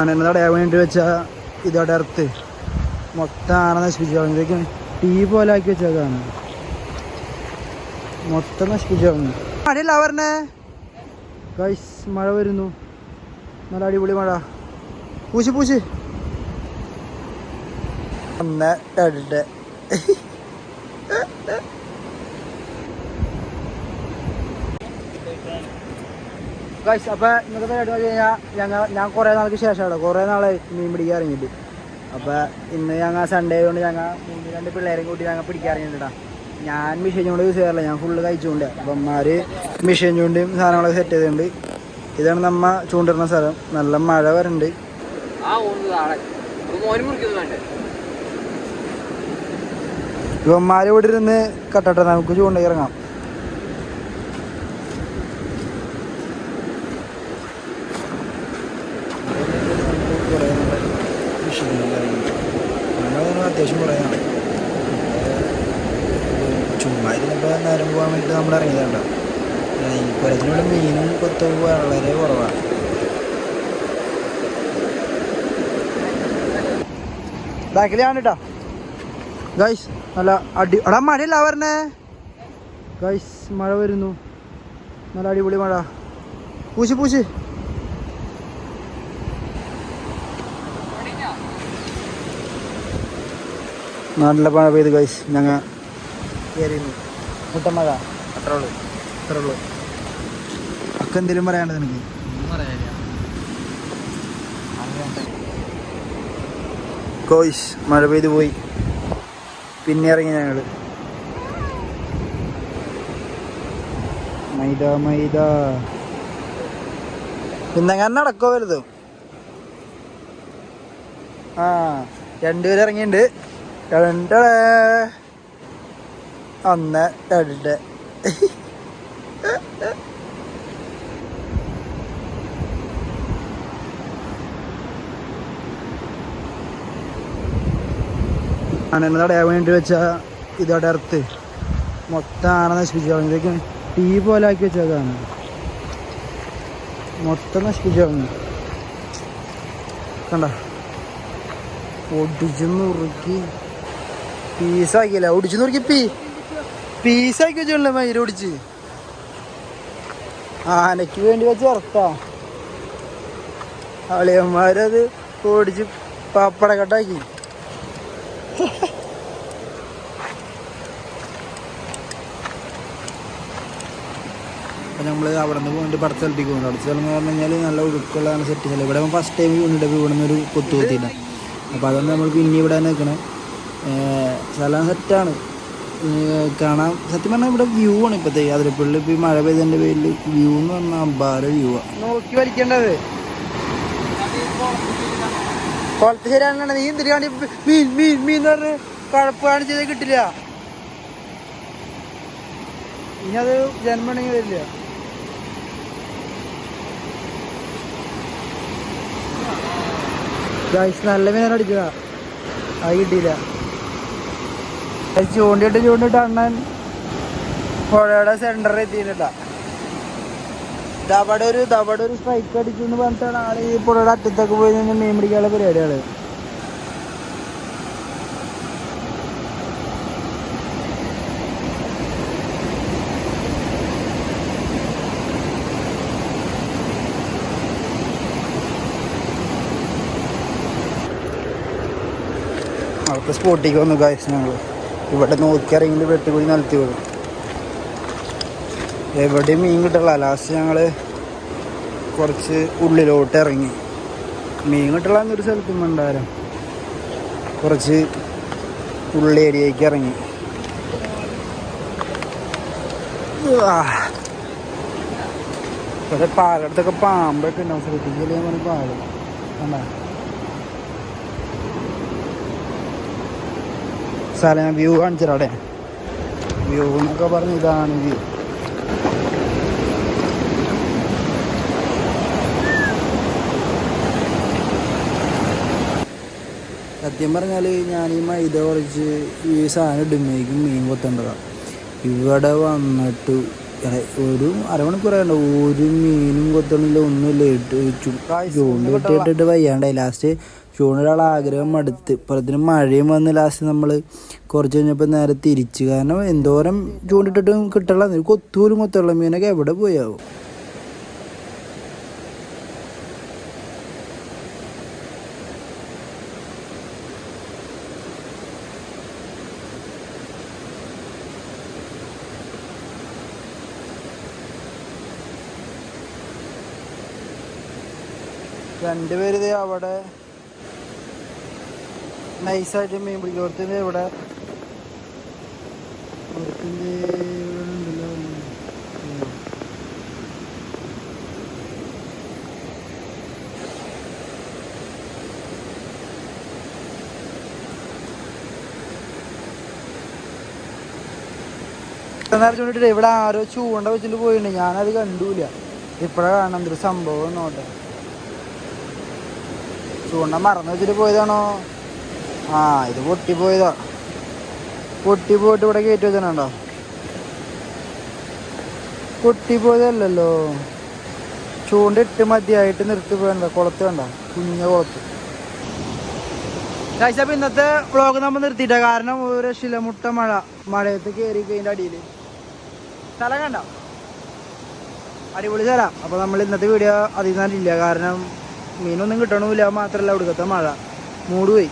ആനനെ തടയാൻ വേണ്ടി വെച്ച ഇതോടെ എർത്ത് മൊത്തം ആന നശിപ്പിച്ചു കളഞ്ഞു ടീ പോലെ ആക്കി വെച്ചതാണ് മൊത്തം നശിപ്പിച്ചു കളഞ്ഞു അവരുടെ പറഞ്ഞേ മഴ വരുന്നു. നല്ല അടിപൊളി മഴ. പൂശി പൂശി. ഒന്ന് രണ്ട് ഗൈസ് അപ്പൊ ഇന്നത്തെ പരിപാടി എന്ന് കഴിഞ്ഞാൽ ഞങ്ങൾ ഞാൻ കുറേ നാൾക്ക് ശേഷമാണ് കുറേ നാളായി മീൻ പിടിക്കാൻ ഇറങ്ങിയിട്ട്. അപ്പൊ ഇന്ന് ഞങ്ങൾ സൺഡേ കൊണ്ട് ഞങ്ങൾ മൂന്ന് രണ്ട് പിള്ളേരെയും കൂട്ടി ഞങ്ങൾ പിടിക്കാൻ ഇറങ്ങിയിട്ടാ ഞാൻ മിഷൻ ചൂണ്ട് യൂസ് ചെയ്യാറില്ല. ഞാൻ ഫുള്ള് കഴിച്ചുകൊണ്ട്. അപ്പം അമ്മമാര് മിഷൻ ചൂണ്ടും സാധനങ്ങളൊക്കെ സെറ്റ് ചെയ്തിട്ടുണ്ട്. ഇതാണ് നമ്മ ചൂണ്ടിടുന്ന സ്ഥലം. നല്ല മഴ വരുന്നുണ്ട് ഇവന്മാര് ഇവിടെ ഇരുന്ന് കട്ടട്ടെ. നമുക്ക് ചൂണ്ട ഇറങ്ങാം അത്യാവശ്യം കുറേ നാൾ. ചുമ്മാ ഇരുന്നപ്പോൾ നേരം പോകാൻ വേണ്ടിയിട്ട് നമ്മൾ ഇറങ്ങിയതാണ്ടോ ഈ പുരത്തിനുള്ള മീനും കൊത്തും വളരെ കുറവാണ് ബാക്കിലാണ് കേട്ടോ ഗൈസ് നല്ല അടി എടാ മഴയല്ല പറഞ്ഞേ ഗൈസ് മഴ വരുന്നു നല്ല അടിപൊളി മഴ പൂശി പൂശി നല്ല മഴ പെയ്ത് ഗൈസ് ഞങ്ങൾ കയറിയിരുന്നു മുട്ട മഴ. അത്രേ അത്ര അത്രേ ഉള്ളൂ. ഒക്കെ എന്തെങ്കിലും പറയാനുണ്ട് നിനക്ക്? കോയ്സ് മഴ പെയ്ത് പോയി. പിന്നെ ഇറങ്ങി ഞങ്ങൾ മൈദ മൈദ. പിന്നെങ്ങനെ നടക്കോ വലുതും. ആ രണ്ടുപേരും ഇറങ്ങിയിട്ടുണ്ട് രണ്ടേ. ഒന്ന് രണ്ട്. ആനനെ തടയാൻ വേണ്ടി വെച്ച ഇതോടെ അറുത്ത് മൊത്തം ആന നശിപ്പിച്ചു. കളഞ്ഞു ഇതൊക്കെ ടീ പോലെ ആക്കി വെച്ചതാണ് മൊത്തം നശിപ്പിച്ചു കളഞ്ഞു കണ്ട? ഒടിച്ചു നുറുക്കി പീസാക്കിയില്ല ഒടിച്ചു നുറുക്കി പീ. പീസാക്കി വെച്ചോളൂ മയിൽ ഒടിച്ച് ആനയ്ക്ക് വേണ്ടി വെച്ച് അറുത്താ അളിയന്മാരത് ഓടിച്ച് പപ്പടക്കട്ടാക്കി അപ്പം അവിടെ നിന്ന് പോയിട്ട് പട സ്ഥലത്തേക്ക് പോകുന്നു അടുത്ത സ്ഥലം എന്ന് പറഞ്ഞു കഴിഞ്ഞാൽ നല്ല ഒഴുക്കുള്ളതാണ് സെറ്റ് സ്ഥലം ഇവിടെ ഫസ്റ്റ് ടൈം വീണിട്ട് ഇവിടെ നിന്ന് ഒരു കൊത്തു കൊത്തിയിട്ടാണ് അപ്പോൾ അതുകൊണ്ട് നമ്മൾ പിന്നെ ഇവിടെ നിൽക്കണം. സ്ഥലം സെറ്റാണ് കാണാൻ സത്യം പറഞ്ഞാൽ ഇവിടെ വ്യൂ ആണ് ഇപ്പോഴത്തെ അതിരപ്പള്ളി ഇപ്പോൾ ഈ മഴ പെയ്തതിന്റെ പേരിൽ വ്യൂ എന്ന് പറഞ്ഞാൽ അമ്പാര വ്യൂ ആണ് നോക്കി വലിക്കേണ്ടത്. കുളത്ത് ശരിയാണ് നീ എന്തിനാണ് മീൻ മീൻ മീൻ എന്ന് പറഞ്ഞ് കിട്ടില്ല. ഇനി അത് ജന്മണെങ്കിൽ വരില്ല. നല്ല മീനാണ് അടിക്കുക അത് കിട്ടിയില്ല. ചൂണ്ടിട്ട് ചൂണ്ടിട്ട് അണ്ണൻ പുഴയുടെ സെന്ററിൽ എത്തിയിട്ടാ തവട ഒരു തവട ഒരു സ്ട്രൈക്ക് അടിച്ചു എന്ന് പറഞ്ഞിട്ടാണ് ആൾ ഈ പുഴയുടെ അറ്റത്തൊക്കെ പോയി നിന്ന് മീൻ പിടിക്കാനുള്ള പരിപാടികൾ. അവിടുത്തെ സ്പോട്ടിലേക്ക് വന്നു ഗായ്സ് ഞങ്ങൾ ഇവിടെ നോക്കിയിറങ്ങി വെട്ടുകൂടി നിലത്തി വീഴും. എവിടെയും മീൻ കിട്ടില്ല ലാസ്റ്റ് ഞങ്ങൾ കുറച്ച് ഉള്ളിലോട്ട് ഇറങ്ങി. മീൻ കിട്ടില്ല എന്നൊരു സ്ഥലത്തും ഉണ്ടാരം കുറച്ച് ഉള്ളി ഏരിയയ്ക്ക് ഇറങ്ങി. ഇവിടെ പാലടത്തൊക്കെ പാമ്പൊക്കെ ഉണ്ടാവും. ശ്രദ്ധിക്കില്ലേ പാലം. കണ്ടാ? സ്ഥലം വ്യൂ കാണിച്ചിട്ടെ വ്യൂ എന്നൊക്കെ പറഞ്ഞ് ഇതാണ് വ്യൂ. സത്യം പറഞ്ഞാൽ ഞാൻ ഈ മൈദ കുറച്ച് ഈ സാധനം ഇടുമ്പോഴേക്കും മീൻ കൊത്തേണ്ടതാണ് ഇവിടെ വന്നിട്ട് ഒരു അരമണിക്കൂറായിണ്ട ഒരു മീനും കൊത്തണില്ല ഒന്നുമില്ല ഇട്ട് ചൂണ്ട് ഇട്ടിട്ട് വയ്യാണ്ടായി. ലാസ്റ്റ് ചൂണ്ടൊരാൾ ആഗ്രഹം അടുത്ത് ഇപ്പഴത്തിന് മഴയും വന്ന് ലാസ്റ്റ് നമ്മൾ കുറച്ച് കഴിഞ്ഞപ്പോൾ നേരെ തിരിച്ച്. കാരണം എന്തോരം ചൂണ്ടിട്ടിട്ടും കിട്ടണം കൊത്തൂരും കൊത്തുള്ള മീനൊക്കെ എവിടെ പോയാവും രണ്ടുപേര് ദേ അവിടെ നൈസായിട്ട് മീൻ പിടിക്കും ഇവിടെ. ഇവിടെ ആരോ ചൂണ്ട വെച്ചിട്ട് പോയിട്ടുണ്ട്. ഞാനത് കണ്ടൂല. ഇപ്പഴാ കാണാൻ എന്തൊരു സംഭവം നോട്ടെ ചൂണ്ട മറന്നു വെച്ചിട്ട് പോയതാണോ? ആ ഇത് പൊട്ടിപ്പോയതാ പൊട്ടി പോയിട്ട് ഇവിടെ കയറ്റി വെച്ചാണോ പൊട്ടിപ്പോയതല്ലല്ലോ ചൂണ്ട ഇട്ട് മതിയായിട്ട് നിർത്തി പോയണ്ട കുളത്ത് വേണ്ട കുഞ്ഞ കുളത്ത്. കഴിച്ചപ്പോ ഇന്നത്തെ വ്ളോഗ് നമ്മൾ നിർത്തിയിട്ട. കാരണം ഒരു ശിലമുട്ട മഴ. മഴയത്ത് കയറി കഴിഞ്ഞ അടിയിൽ സ്ഥലം കണ്ട? അടിപൊളി സ്ഥലം. അപ്പോൾ നമ്മൾ ഇന്നത്തെ വീഡിയോ അധികം നേരം ഇല്ല കാരണം മീനൊന്നും കിട്ടണമില്ല മാത്രല്ല അവിടുത്തെ മഴ. മൂട് പോയി.